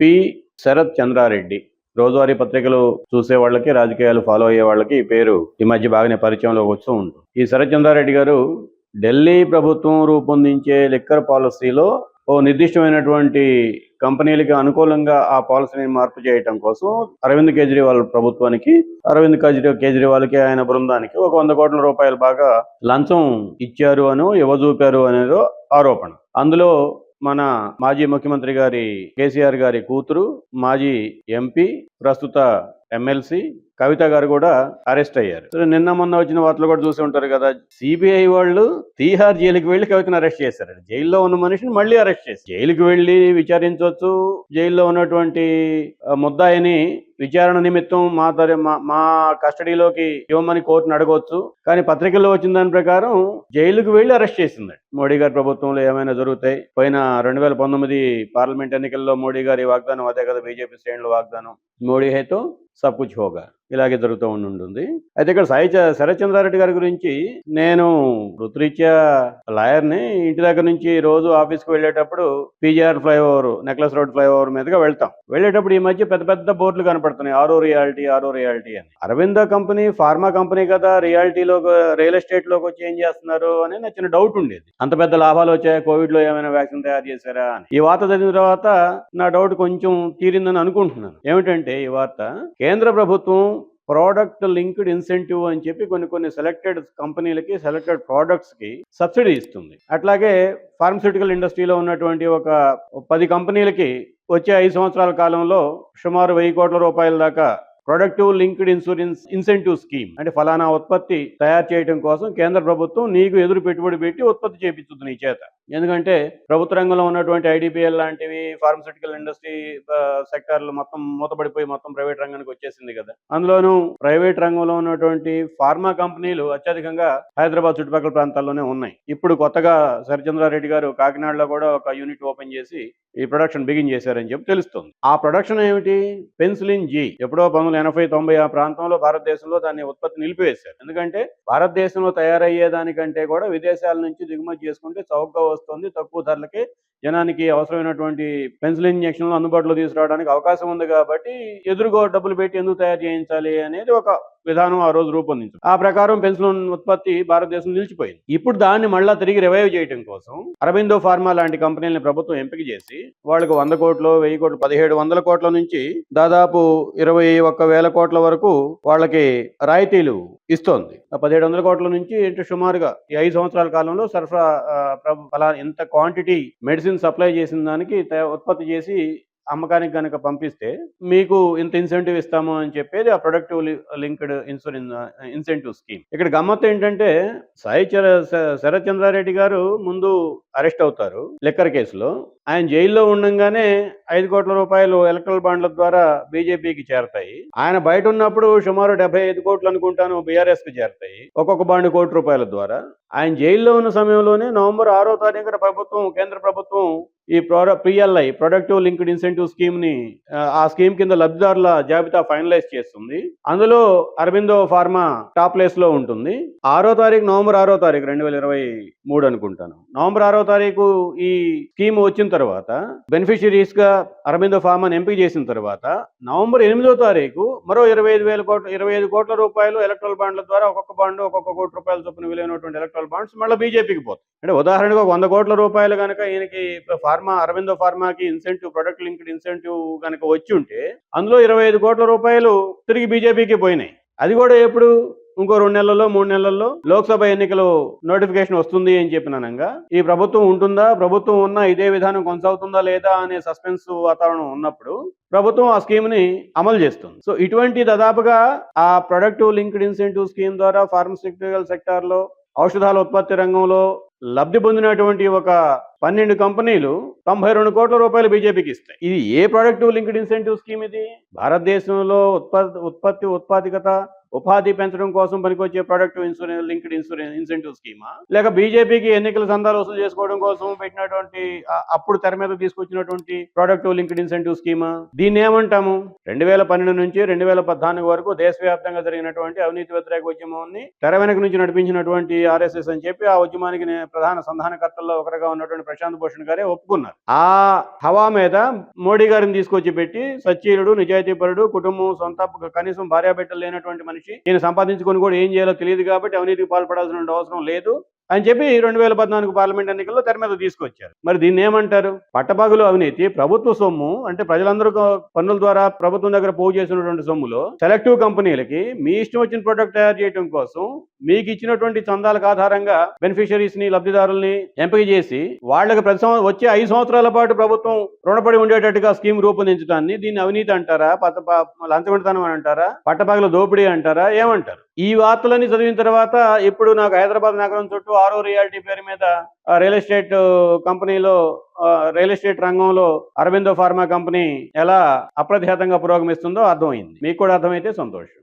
P. Sarath Chandra Reddy. రోజువారీ పత్రికలు చూసే వాళ్ళకి రాజకీయాలు ఫాలో అయ్యే వాళ్ళకి ఈ పేరు ఈ మధ్య బాగానే పరిచయంలోకి వస్తూ ఉంటుంది. ఈ శరత్ చంద్రారెడ్డి గారు ఢిల్లీ ప్రభుత్వం రూపొందించే లిక్కర్ పాలసీలో ఓ నిర్దిష్టమైనటువంటి కంపెనీలకి అనుకూలంగా ఆ పాలసీని మార్పు చేయటం కోసం అరవింద్ కేజ్రీవాల్ ప్రభుత్వానికి అరవింద్ కేజ్రీ కేజ్రీవాల్కి ఆయన బృందానికి ఒక వంద కోట్ల రూపాయలు బాగా లంచం ఇచ్చారు అను ఇవ్వజూపారు అనేదో ఆరోపణ. అందులో మన మాజీ ముఖ్యమంత్రి గారి కేసీఆర్ గారి కూతురు మాజీ ఎంపీ ప్రస్తుత ఎమ్మెల్సీ కవిత గారు కూడా అరెస్ట్ అయ్యారు. నిన్న మొన్న వచ్చిన వార్తలు కూడా చూసి ఉంటారు కదా సిబిఐ వాళ్ళు తీహార్ జైలుకి వెళ్ళి కవితను అరెస్ట్ చేశారు. జైల్లో ఉన్న మనిషిని మళ్ళీ అరెస్ట్ చేశారు. జైలుకి వెళ్ళి విచారించవచ్చు. జైల్లో ఉన్నటువంటి ముద్దాయిని విచారణ నిమిత్తం మా తర మా- మా కస్టడీలోకి ఇవ్వమని కోర్టును అడగవచ్చు. కానీ పత్రికల్లో వచ్చిన దాని ప్రకారం జైలుకు వెళ్ళి అరెస్ట్ చేసింది. మోడీ గారి ప్రభుత్వంలో ఏమైనా జరుగుతాయి? పోయిన రెండు వేల పంతొమ్మిది పార్లమెంట్ ఎన్నికల్లో మోడీ గారి వాగ్దానం అదే కదా బీజేపీ శ్రేణుల వాగ్దానం. మోడీ హేతో సబ్ కుచ్ హోగా. ఇలాగే జరుగుతూ ఉండి ఉంటుంది అయితే ఇక్కడ సాయి శరత్చంద్రారెడ్డి గారి గురించి నేను వృత్తిరీత్యా లాయర్ని ఇంటి దగ్గర నుంచి రోజు ఆఫీస్కి వెళ్ళేటప్పుడు PGR flyover Necklace Road flyover మీదుగా వెళ్తాం. వెళ్ళేటప్పుడు ఈ మధ్య పెద్ద పెద్ద బోర్డులు కనపడుతున్నాయి. ఆరో రియాలిటీ ఆరో రియాలిటీ అని. అరవింద కంపెనీ ఫార్మా కంపెనీ కదా రియాలిటీలో రియల్ ఎస్టేట్లోకి వచ్చి ఏం చేస్తున్నారు అని నాకు చిన్న డౌట్ ఉండేది. అంత పెద్ద లాభాలు వచ్చాయా? కోవిడ్లో ఏమైనా వ్యాక్సిన్ తయారు చేశారా అని. ఈ వార్త చదివిన తర్వాత నా డౌట్ కొంచెం తీరిందని అనుకుంటున్నాను. ఏమిటంటే ఈ వార్త కేంద్ర ప్రభుత్వం ప్రోడక్ట్ లింక్డ్ ఇన్సెంటివ్ అని చెప్పి కొన్ని కొన్ని సెలెక్టెడ్ కంపెనీలకి సెలెక్టెడ్ ప్రోడక్ట్స్కి సబ్సిడీ ఇస్తుంది. అట్లాగే ఫార్మస్యూటికల్ ఇండస్ట్రీలో ఉన్నటువంటి ఒక పది కంపెనీలకి వచ్చే ఐదు సంవత్సరాల కాలంలో సుమారు వెయ్యి కోట్ల రూపాయల దాకా productive linked insurance incentive scheme అంటే ఫలానా ఉత్పత్తి తయారు చేయడం కోసం కేంద్ర ప్రభుత్వం నీకు ఎదురు పెట్టుబడి పెట్టి ఉత్పత్తి చేపిస్తుంది నీ చేత. ఎందుకంటే ప్రభుత్వ రంగంలో ఉన్నటువంటి ఐడిపిఎల్ లాంటివి ఫార్మస్యూటికల్ ఇండస్ట్రీ సెక్టార్లు మొత్తం మూతపడిపోయి మొత్తం ప్రైవేట్ రంగానికి వచ్చేసింది కదా. అందులోనూ ప్రైవేట్ రంగంలో ఉన్నటువంటి ఫార్మా కంపెనీలు అత్యధికంగా హైదరాబాద్ చుట్టుపక్కల ప్రాంతాల్లోనే ఉన్నాయి. ఇప్పుడు కొత్తగా సరిచంద్రారెడ్డి గారు కాకినాడలో కూడా ఒక యూనిట్ ఓపెన్ చేసి ఈ ప్రొడక్షన్ బిగిన్ చేశారని చెప్పి తెలుస్తుంది. ఆ ప్రొడక్షన్ ఏమిటి? పెన్సిలిన్ జీ ఎప్పుడో పంతొమ్మిది ఎనభై తొంభై ఆ ప్రాంతంలో భారతదేశంలో దాన్ని ఉత్పత్తి నిలిపివేశారు. ఎందుకంటే భారతదేశంలో తయారయ్యే దానికంటే కూడా విదేశాల నుంచి దిగుమతి చేసుకుంటే చౌకగా వస్తుంది తక్కువ ధరలకి జనానికి అవసరమైనటువంటి పెన్సిల్ ఇంజక్షన్లు అందుబాటులో తీసుకురావడానికి అవకాశం ఉంది కాబట్టి ఎదురుగో డబ్బులు పెట్టి ఎందుకు తయారు చేయించాలి అనేది ఒక విధానం ఆ రోజు రూపొందించారు ఆ ప్రకారం పెన్సిల్ ఉత్పత్తి భారతదేశం నిలిచిపోయింది. ఇప్పుడు దాన్ని మళ్ళా తిరిగి రివైవ్ చేయడం కోసం అరబిందో ఫార్మా లాంటి కంపెనీలను ప్రభుత్వం ఎంపిక చేసి వాళ్ళకు వంద కోట్లు వెయ్యి కోట్లు పదిహేడు వందల కోట్ల నుంచి దాదాపు ఇరవై ఒక్క వేల కోట్ల వరకు వాళ్ళకి రాయితీలు ఇస్తోంది. ఆ పదిహేడు వందల కోట్ల నుంచి ఇటు సుమారుగా ఈ ఐదు సంవత్సరాల కాలంలో సరఫరా ఫలా ఇంత క్వాంటిటీ మెడిసిన్ సప్లై చేసిన దానికి ఉత్పత్తి చేసి అమ్మకానికి కనుక పంపిస్తే మీకు ఇంత ఇన్సెంటివ్ ఇస్తాము అని చెప్పేది ఆ productive linked insurance incentive scheme. ఇక్కడ గమ్మత్తు ఏంటంటే సాయి చర- శ- శరత్ చంద్రారెడ్డి గారు ముందు అరెస్ట్ అవుతారు లిక్కర్ కేసులో. ఆయన జైల్లో ఉండంగానే ఐదు కోట్ల రూపాయలు ఎలక్ట్రల్ బాండ్ల ద్వారా బీజేపీకి చేరతాయి. ఆయన బయట ఉన్నప్పుడు సుమారు డెబ్బై ఐదు కోట్లు అనుకుంటాను బీఆర్ఎస్కి చేరతాయి. ఒక్కొక్క బాండ్ కోటి రూపాయల ద్వారా. ఆయన జైల్లో ఉన్న సమయంలోనే నవంబర్ ఆరో తారీఖున ప్రభుత్వం కేంద్ర ప్రభుత్వం ఈ product PLI productive linked incentive స్కీమ్ని ఆ, స్కీమ్ కింద లబ్ధిదారుల జాబితా ఫైనలైజ్ చేస్తుంది. అందులో అరబిందో ఫార్మా టాప్ ప్లేస్లో ఉంటుంది. ఆరో తారీఖు నవంబర్ ఆరో తారీఖు రెండు వేల ఇరవై మూడు అనుకుంటాను. నవంబర్ ఆరో తారీఖు ఈ స్కీమ్ వచ్చిన తర్వాత బెనిఫిషియరీస్గా అరబిందో ఫార్మాని ఎంపిక చేసిన తర్వాత నవంబర్ ఎనిమిదో తారీఖు మరో ఇరవై ఐదు వేల కోట్ల ఇరవై ఐదు కోట్ల రూపాయలు ఎలక్ట్రల్ బాండ్ల ద్వారా ఒక్కొక్క బాండ్ ఒక్కొక్క కోటి రూపాయల చొప్పున విలువైనటువంటి ఎలక్ట్రల్ బాండ్స్ మళ్ళీ బీజేపీకి పోతాయి. అంటే ఉదాహరణకు ఒక వంద కోట్ల రూపాయలు కనుక ఈయనకి ఫార్మా అరవిందో ఫార్మాకి ఇన్సెంటివ్ ప్రొడక్ట్ లింక్డ్ ఇన్సెంటివ్ కనుక వచ్చి ఉంటే అందులో ఇరవై ఐదు కోట్ల రూపాయలు తిరిగి బీజేపీకి పోయినాయి. అది కూడా ఎప్పుడు? ఇంకో రెండు నెలల్లో మూడు నెలల్లో లోక్సభ ఎన్నికలు నోటిఫికేషన్ వస్తుంది అని చెప్పినానంగా ఈ ప్రభుత్వం ఉంటుందా? ప్రభుత్వం ఉన్నా ఇదే విధానం కొనసాగుతుందా లేదా అనే సస్పెన్స్ వాతావరణం ఉన్నప్పుడు ప్రభుత్వం ఆ స్కీమ్ని అమలు చేస్తుంది. సో ఇటువంటి దాదాపుగా ఆ ప్రొడక్టివ్ లింక్డ్ ఇన్సెంటివ్ స్కీమ్ ద్వారా ఫార్మస్యూటికల్ సెక్టార్లో ఔషధాల ఉత్పత్తి రంగంలో లబ్ధి పొందినటువంటి ఒక పన్నెండు కంపెనీలు తొంభై రెండు కోట్ల రూపాయలు బీజేపీకి ఇస్తాయి. ఇది ఏ ప్రొడక్టివ్ లింక్డ్ ఇన్సెంటివ్ స్కీమ్ ఇది? భారతదేశంలో ఉత్పత్తి ఉత్పత్తి ఉత్పాదికత ఉపాధి పెంచడం కోసం పనికొచ్చే product insurance linked insurance incentive schema లేక బీజేపీకి ఎన్నికల సందాలు వసూలు చేసుకోవడం కోసం పెట్టినటువంటి అప్పుడు తెర మీద తీసుకొచ్చినటువంటి ప్రొడక్ట్ లింక్డ్ ఇన్సెంటివ్ స్కీమా దీన్ని ఏమంటాము? రెండు వేల పన్నెండు నుంచి రెండు వేల పద్నాలుగు వరకు దేశవ్యాప్తంగా జరిగినటువంటి అవినీతి వ్యతిరేక ఉద్యమాన్ని తెర వెనక నుంచి నడిపించినటువంటి ఆర్ఎస్ఎస్ అని చెప్పి ఆ ఉద్యమానికి ప్రధాన సంధానకర్తల్లో ఒకరిగా ఉన్నటువంటి ప్రశాంత్ భూషణ్ గారే ఒప్పుకున్నారు. ఆ హవా మీద మోడీ గారిని తీసుకొచ్చి పెట్టి సచ్చీలుడు నిజాయితీపరుడు కుటుంబం సొంత కనీసం భార్యాబిడ్డలు లేనటువంటి మనిషి నేను సంపాదించుకొని కూడా ఏం చేయాలో తెలియదు కాబట్టి అవినీతికి పాల్పడాల్సిన అవసరం లేదు. అని చెప్పి రెండు వేల పద్నాలుగు పార్లమెంట్ ఎన్నికల్లో తెర మీద తీసుకొచ్చారు. మరి దీన్ని ఏమంటారు? పట్టపగలు అవినీతి ప్రభుత్వ సొమ్ము అంటే ప్రజలందరూ పన్నుల ద్వారా ప్రభుత్వం దగ్గర పోగు చేసినటువంటి సొమ్ములో సెలెక్టివ్ కంపెనీలకి మీ ఇష్టం వచ్చిన ప్రొడక్ట్ తయారు చేయడం కోసం మీకు ఇచ్చినటువంటి చందాలకు ఆధారంగా బెనిఫిషరీస్ని లబ్ధిదారుల్ని ఎంపిక చేసి వాళ్ళకి ప్రతి సంవత్సరం వచ్చే ఐదు సంవత్సరాల పాటు ప్రభుత్వం రుణపడి ఉండేటట్టుగా స్కీమ్ రూపొందించడాన్ని దీన్ని అవినీతి అంటారా? పత ప- అని అంటారా? పట్టపగల దోపిడీ అంటారా? ఏమంటారు? ఈ వార్తలన్నీ చదివిన తర్వాత ఇప్పుడు నాకు హైదరాబాద్ నగరం చుట్టూ ఆరో రియాలిటీ పేరు మీద రియల్ ఎస్టేట్ కంపెనీలో రియల్ ఎస్టేట్ రంగంలో అరవిందో ఫార్మా కంపెనీ ఎలా అప్రతిహతంగా పురోగమిస్తుందో అర్థమైంది. మీకు కూడా అర్థమైతే సంతోషం.